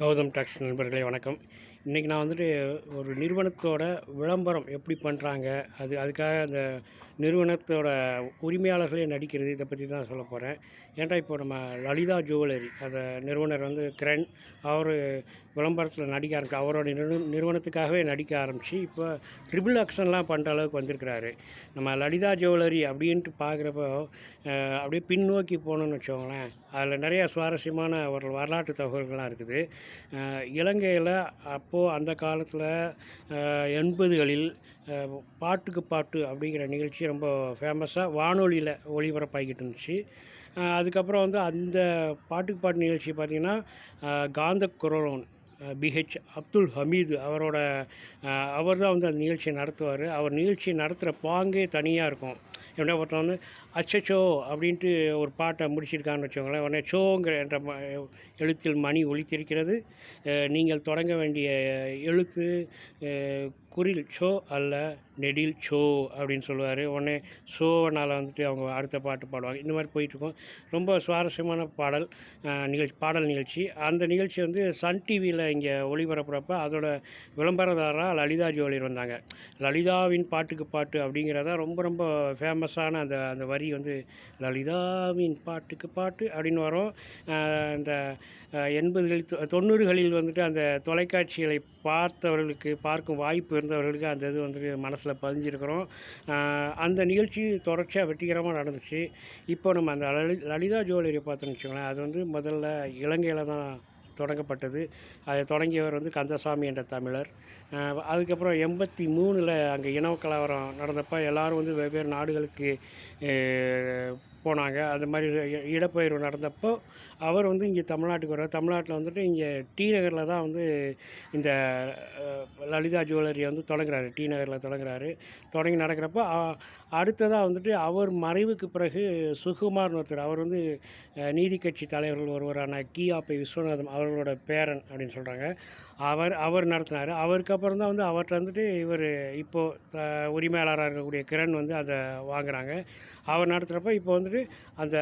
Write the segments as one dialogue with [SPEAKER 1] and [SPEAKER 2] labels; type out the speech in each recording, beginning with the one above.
[SPEAKER 1] Gautham tax நண்பர்களே வணக்கம். இன்றைக்கி நான் வந்துட்டு ஒரு நிறுவனத்தோட விளம்பரம் எப்படி பண்ணுறாங்க அது அதுக்காக அந்த நிறுவனத்தோட உரிமையாளர்களே நடிக்கிறது இதை பற்றி தான் சொல்ல போகிறேன் ஏன்டா இப்போ நம்ம லலிதா ஜுவல்லரி அந்த நிறுவனர் வந்து கிரண் அவர் விளம்பரத்தில் நடிக்க ஆரம்பிச்சு அவரோட நிறு நிறுவனத்துக்காகவே நடிக்க ஆரம்பித்து இப்போ ட்ரிபிள் ஆக்ஷன்லாம் பண்ணுற அளவுக்கு வந்திருக்கிறாரு. நம்ம லலிதா ஜுவல்லரி அப்படின்ட்டு பார்க்குறப்போ அப்படியே பின்னோக்கி போகணுன்னு வச்சுக்கோங்களேன். அதில் நிறைய சுவாரஸ்யமான ஒரு வரலாற்று தகவல்கள்லாம் இருக்குது. இலங்கையில் அப்போது அந்த காலத்தில் எண்பதுகளில் பாட்டுக்கு பாட்டு அப்படிங்கிற நிகழ்ச்சி ரொம்ப ஃபேமஸாக வானொலியில் ஒளிபரப்பாகிக்கிட்டு இருந்துச்சு. அதுக்கப்புறம் வந்து அந்த பாட்டுக்கு பாட்டு நிகழ்ச்சி பார்த்திங்கன்னா காந்த குரலோன் பிஹெச் அப்துல் ஹமீது அவரோட அவர் தான் வந்து அந்த நிகழ்ச்சியை நடத்துவார். அவர் நிகழ்ச்சியை நடத்துகிற பாங்கே தனியாக இருக்கும். என்ன பார்த்தா வந்து அச்சச்சோ அப்படின்ட்டு ஒரு பாட்டை முடிச்சிருக்கான்னு வச்சுக்கோங்களேன். உடனே சோங்கிற என்ற ம- எழுத்தில் மணி ஒழித்திருக்கிறது நீங்கள் தொடங்க வேண்டிய எழுத்து குறில் சோ அல்ல நெடில் சோ அப்படின்னு சொல்லுவார். உடனே சோவனால் வந்துட்டு அவங்க அடுத்த பாட்டு பாடுவாங்க. இந்த மாதிரி போயிட்டுருக்கோம். ரொம்ப சுவாரஸ்யமான பாடல் நிகழ்ச்சி பாடல் நிகழ்ச்சி. அந்த நிகழ்ச்சி வந்து சன் டிவியில் இங்கே ஒளிபரப்புறப்ப அதோட விளம்பரதாரராக லலிதா ஜோலியர் வந்தாங்க. லலிதாவின் பாட்டுக்கு பாட்டு அப்படிங்கிறதான் ரொம்ப ரொம்ப ஃபேமஸ் ஃபேமஸான அந்த அந்த வரி வந்து லலிதாவின் பாட்டுக்கு பாட்டு அப்படின்னு வரும். அந்த இந்த எண்பதுகளில் தொண்ணூறுகளில் வந்துட்டு அந்த தொலைக்காட்சிகளை பார்த்தவர்களுக்கு பார்க்கும் வாய்ப்பு இருந்தவர்களுக்கு அந்த இது வந்துட்டு மனசில் பதிஞ்சிருக்கிறோம். அந்த நிகழ்ச்சி தொடர்ச்சியாக வெற்றிகரமாக நடந்துச்சு. இப்போ நம்ம அந்த லலி லலிதா ஜுவல்லரி பார்த்தோம்னு வச்சுக்கோங்களேன் அது வந்து முதல்ல இலங்கையில் தான் தொடங்கப்பட்டது. அதை தொடங்கியவர் வந்து கந்தசாமி என்ற தமிழர். அதுக்கப்புறம் எண்பத்தி மூணில் அங்கே இனவ கலவரம் நடந்தப்போ எல்லாரும் வந்து வெவ்வேறு நாடுகளுக்கு போனாங்க. அது மாதிரி இடப்பெயர்வு நடந்தப்போ அவர் வந்து இங்கே தமிழ்நாட்டுக்கு வர்றார். தமிழ்நாட்டில் வந்துட்டு இங்கே டி நகரில் தான் வந்து இந்த லலிதா ஜுவல்லரியை வந்து தொடங்குறாரு. டி நகரில் தொடங்குறாரு. தொடங்கி நடக்கிறப்போ அடுத்ததாக வந்துட்டு அவர் மறைவுக்கு பிறகு சுகுமார்னு ஒருத்தர் அவர் வந்து நீதி கட்சி தலைவர்கள் ஒருவரான கியாப்பை விஸ்வநாதம் அவர்களோட பேரன் அப்படின்னு சொல்கிறாங்க அவர் அவர் நடத்தினார். அவருக்கு அப்புறம் தான் வந்து அவர்கிட்ட வந்துட்டு இவர் இப்போது உரிமையாளராக இருக்கக்கூடிய கிரண் வந்து அதை வாங்குகிறாங்க அவர் நடத்துகிறப்ப இப்போ வந்துட்டு அந்த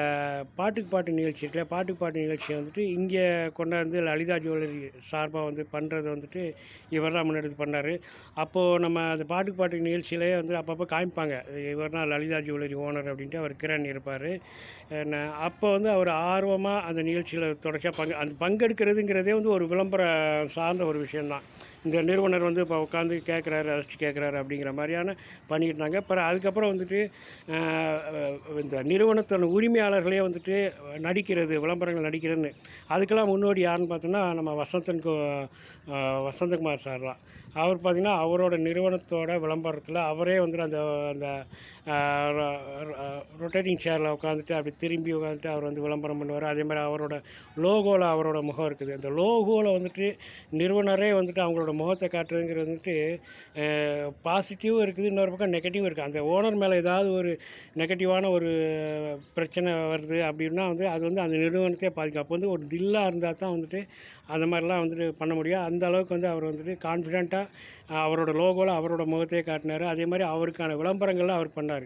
[SPEAKER 1] பாட்டுக்கு பாட்டு நிகழ்ச்சி இருக்குல்ல பாட்டுக்கு பாட்டு நிகழ்ச்சியை வந்துட்டு இங்கே கொண்டாந்து லலிதா ஜுவல்லரி சார்பாக வந்து பண்ணுறது வந்துட்டு இவர் தான் முன்னெடுத்து பண்ணார். அப்போது நம்ம அந்த பாட்டுக்கு பாட்டு நிகழ்ச்சியிலே வந்து அப்பப்போ காமிப்பாங்க. இவர் தான் லலிதா ஜுவல்லரி ஓனர் அப்படின்ட்டு அவர் கிரண் இருப்பார். அப்போ வந்து அவர் ஆர்வமாக அந்த நிகழ்ச்சியில் தொடர்ச்சியாக பங்கு அந்த பங்கெடுக்கிறதுங்கிறதே வந்து ஒரு விளம்பரம் சார்ந்த ஒரு விஷயந்தான் இந்த நிறுவனர் வந்து இப்போ உட்காந்து கேட்குறாரு அழைச்சி கேட்குறாரு அப்படிங்கிற மாதிரியான பண்ணிக்கிட்டாங்க. அப்புறம் அதுக்கப்புறம் வந்துட்டு இந்த நிறுவனத்தோட உரிமையாளர்களே வந்துட்டு நடிக்கிறது விளம்பரங்கள் நடிக்கிறதுன்னு அதுக்கெல்லாம் முன்னோடி யாருன்னு பார்த்தோன்னா நம்ம வசந்தன் கோ வசந்தகுமார் சார் தான். அவர் பார்த்திங்கன்னா அவரோட நிறுவனத்தோட விளம்பரத்தில் அவரே வந்துட்டு அந்த அந்த ரொட்டேட்டிங் சேரில் உட்காந்துட்டு அப்படி திரும்பி உட்காந்துட்டு அவர் வந்து விளம்பரம் பண்ணுவார். அதே மாதிரி அவரோட லோகோவில் அவரோட முகம் இருக்குது. அந்த லோகோவில் வந்துட்டு நிறுவனரே வந்துட்டு அவங்களோட முகத்தை காட்டுறதுங்கிறது வந்துட்டு பாசிட்டிவும் இருக்குது இன்னொரு பக்கம் நெகட்டிவும் இருக்குது. அந்த ஓனர் மேலே ஏதாவது ஒரு நெகட்டிவான ஒரு பிரச்சனை வருது அப்படின்னா வந்து அது வந்து அந்த நிறுவனத்தையே பாதிக்கும். அப்போ வந்து ஒரு தில்லாக இருந்தால் தான் வந்துட்டு அந்த மாதிரிலாம் வந்துட்டு பண்ண முடியும். அந்த அளவுக்கு வந்து அவர் வந்துட்டு கான்ஃபிடெண்ட்டாக அவரோட லோகோவில் அவரோட முகத்தையே காட்டினார். அதே மாதிரி அவருக்கான விளம்பரங்கள்லாம் அவர் பண்ணார்.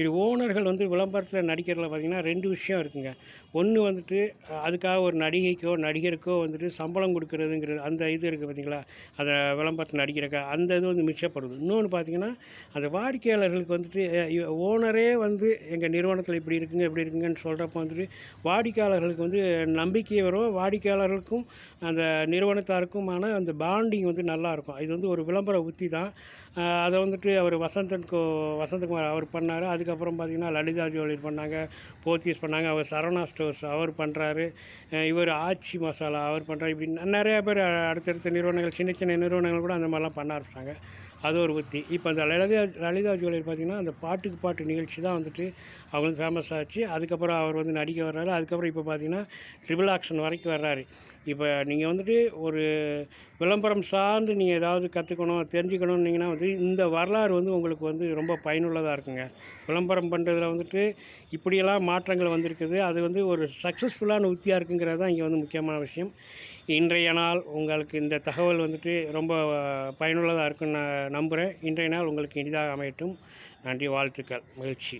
[SPEAKER 1] இது ஓனர்கள் வந்து விளம்பரத்தில் நடிக்கிறதுல பார்த்திங்கன்னா ரெண்டு விஷயம் இருக்குங்க. ஒன்று வந்துட்டு அதுக்காக ஒரு நடிகைக்கோ நடிகருக்கோ வந்துட்டு சம்பளம் கொடுக்குறதுங்கிறது அந்த இது இருக்குது பார்த்திங்களா அதை விளம்பரத்தில் நடிக்கிறக்க அந்த இது வந்து மிச்சப்படுது. இன்னொன்று பார்த்தீங்கன்னா அந்த வாடிக்கையாளர்களுக்கு வந்துட்டு ஓனரே வந்து எங்கள் நிறுவனத்தில் இப்படி இருக்குங்க இப்படி இருக்குங்கன்னு சொல்கிறப்ப வந்துட்டு வாடிக்கையாளர்களுக்கு வந்து நம்பிக்கை வரும். வாடிக்கையாளர்களுக்கும் அந்த நிறுவனத்தாருக்குமான அந்த பாண்டிங் வந்து நல்லாயிருக்கும் இது வந்து ஒரு விளம்பர உத்தி தான். அதை வந்துட்டு அவர் வசந்தன் கோ வசந்தகுமார் அவர் பண்ணார். அதுக்கப்புறம் பார்த்தீங்கன்னா லலிதா ஜுவல்லரி பண்ணாங்க போத்தீஸ் பண்ணாங்க அவர் சரவணா ஸ்டோர்ஸ் அவர் பண்ணுறாரு இவர் ஆச்சி மசாலா அவர் பண்ணுறாரு இப்படி நிறையா பேர் அடுத்தடுத்த நிறுவனங்கள் சின்ன சின்ன நிறுவனங்கள் கூட அந்த மாதிரிலாம் பண்ண ஆரம்பிச்சாங்க அது ஒரு உத்தி. இப்போ அந்த லலிதா லலிதா ஜுவல்லரி பார்த்திங்கன்னா அந்த பாட்டுக்கு பாட்டு நிகழ்ச்சி தான் வந்துட்டு அவங்க வந்து ஃபேமஸ் ஆச்சு. அதுக்கப்புறம் அவர் வந்து நடிக்க வர்றாரு. அதுக்கப்புறம் இப்போ பார்த்தீங்கன்னா ட்ரிபிள் ஆக்ஷன் வரைக்கும் வர்றாரு. இப்போ நீங்கள் வந்துட்டு ஒரு விளம்பரம் சார்ந்து நீங்கள் ஏதாவது கற்றுக்கணும் தெரிஞ்சுக்கணுன்னீங்கன்னா வந்து இந்த வரலாறு வந்து உங்களுக்கு வந்து ரொம்ப பயனுள்ளதாக இருக்குங்க. விளம்பரம் பண்ணுறதுல வந்துட்டு இப்படியெல்லாம் மாற்றங்கள் வந்திருக்குது. அது வந்து ஒரு சக்ஸஸ்ஃபுல்லான உத்தியாக இருக்குங்கிறது தான் இங்கே வந்து முக்கியமான விஷயம். இன்றைய நாள் உங்களுக்கு இந்த தகவல் வந்துட்டு ரொம்ப பயனுள்ளதாக இருக்குன்னு நான் நம்புகிறேன் இன்றைய நாள் உங்களுக்கு இனிதாக அமையட்டும். நன்றி வாழ்த்துக்கள். மகிழ்ச்சி.